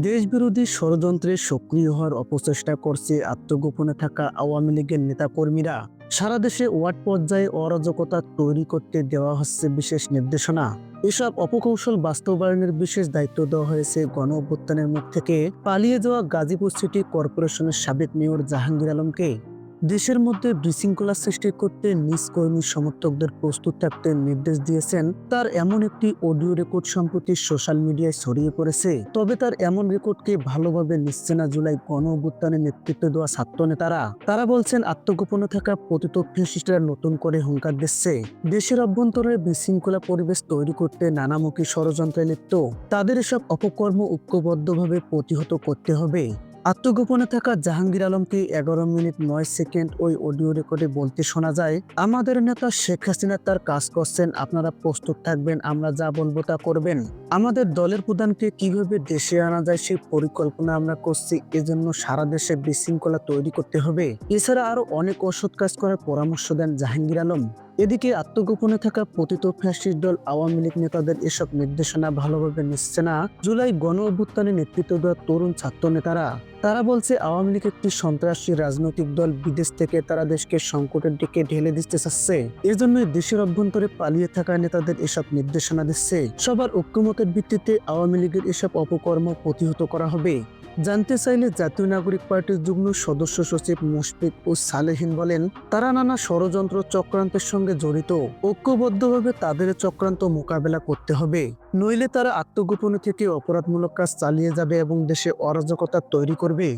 দেশবিরোধী ষড়যন্ত্রে সক্রিয় হওয়ার অপচেষ্টা করছে আত্মগোপনে থাকা আওয়ামী লীগের নেতাকর্মীরা। সারা দেশে ওয়ার্ড পর্যায়ে অরাজকতা তৈরি করতে দেওয়া হচ্ছে বিশেষ নির্দেশনা। এসব অপকৌশল বাস্তবায়নের বিশেষ দায়িত্ব দেওয়া হয়েছে গণ অভ্যুত্থানের মুখ থেকে। পালিয়ে যাওয়া গাজীপুর সিটি কর্পোরেশনের সাবেক মেয়র জাহাঙ্গীর আলমকে। দেশের মধ্যে বিশৃঙ্খলা সৃষ্টি করতে নিজ কর্মী সমর্থকদের প্রস্তুত থাকতে নির্দেশ দিয়েছেন। তার এমন একটি অডিও রেকর্ড সম্প্রতি সোশ্যাল মিডিয়ায় ছড়িয়ে পড়েছে। তবে তার এমন রেকর্ডকে ভালোভাবে নিচ্ছে না জুলাই গণ অভ্যুত্থানে নেতৃত্ব দেওয়া ছাত্র নেতারা। তারা বলছেন, আত্মগোপনে থাকা পতিত ফ্যাসিস্টরা নতুন করে হুঙ্কার দিচ্ছে। দেশের অভ্যন্তরে বিশৃঙ্খলা পরিবেশ তৈরি করতে নানামুখী ষড়যন্ত্রে লিপ্ত। তাদের এসব অপকর্ম ঐক্যবদ্ধভাবে প্রতিহত করতে হবে। আত্মগোপনে থাকা জাহাঙ্গীর আলমকে এগারো মিনিট নয় সেকেন্ড ওই অডিও রেকর্ডে বলতে শোনা যায়, আমাদের নেতা শেখ হাসিনা তার কাজ করছেন, আপনারা প্রস্তুত থাকবেন, আমরা যা বলব তা করবেন। আমাদের দলের প্রধানকে কীভাবে দেশে আনা যায় সেই পরিকল্পনা আমরা করছি, এজন্য সারা দেশে বিশৃঙ্খলা তৈরি করতে হবে। এছাড়া আরও অনেক ওষুধ কাজ করার পরামর্শ দেন জাহাঙ্গীর আলম। এদিকে আত্মগোপনে থাকা পতিত ফ্যাসিস্ট দল আওয়ামী লীগ নেতাদের এসব নির্দেশনা ভালোভাবে নিচ্ছে না। জুলাই গণ অভ্যুত্থানে নেতৃত্ব দেওয়া তরুণ ছাত্র নেতারা তারা বলছে আওয়ামী লীগ একটি সন্ত্রাসী রাজনৈতিক দল বিদেশ থেকে তারা দেশকে সংকটের দিকে ঢেলে দিতে চাচ্ছে। এজন্য দেশের অভ্যন্তরে পালিয়ে থাকা নেতাদের এসব নির্দেশনা দিচ্ছে। সবার ঐক্যমতের ভিত্তিতে আওয়ামী লীগের এসব অপকর্ম প্রতিহত করা হবে। জানতে চাইলে জাতীয় নাগরিক পার্টির যুগ্ম সদস্য সচিব মুশফিক ও সালেহীন বলেন, তারা নানা ষড়যন্ত্র চক্রান্তের সঙ্গে জড়িত। ঐক্যবদ্ধভাবে তাদের চক্রান্ত মোকাবেলা করতে হবে। নইলে তারা আত্মগোপনে থেকে অপরাধমূলক কাজ চালিয়ে যাবে এবং দেশে অরাজকতা তৈরি করবে।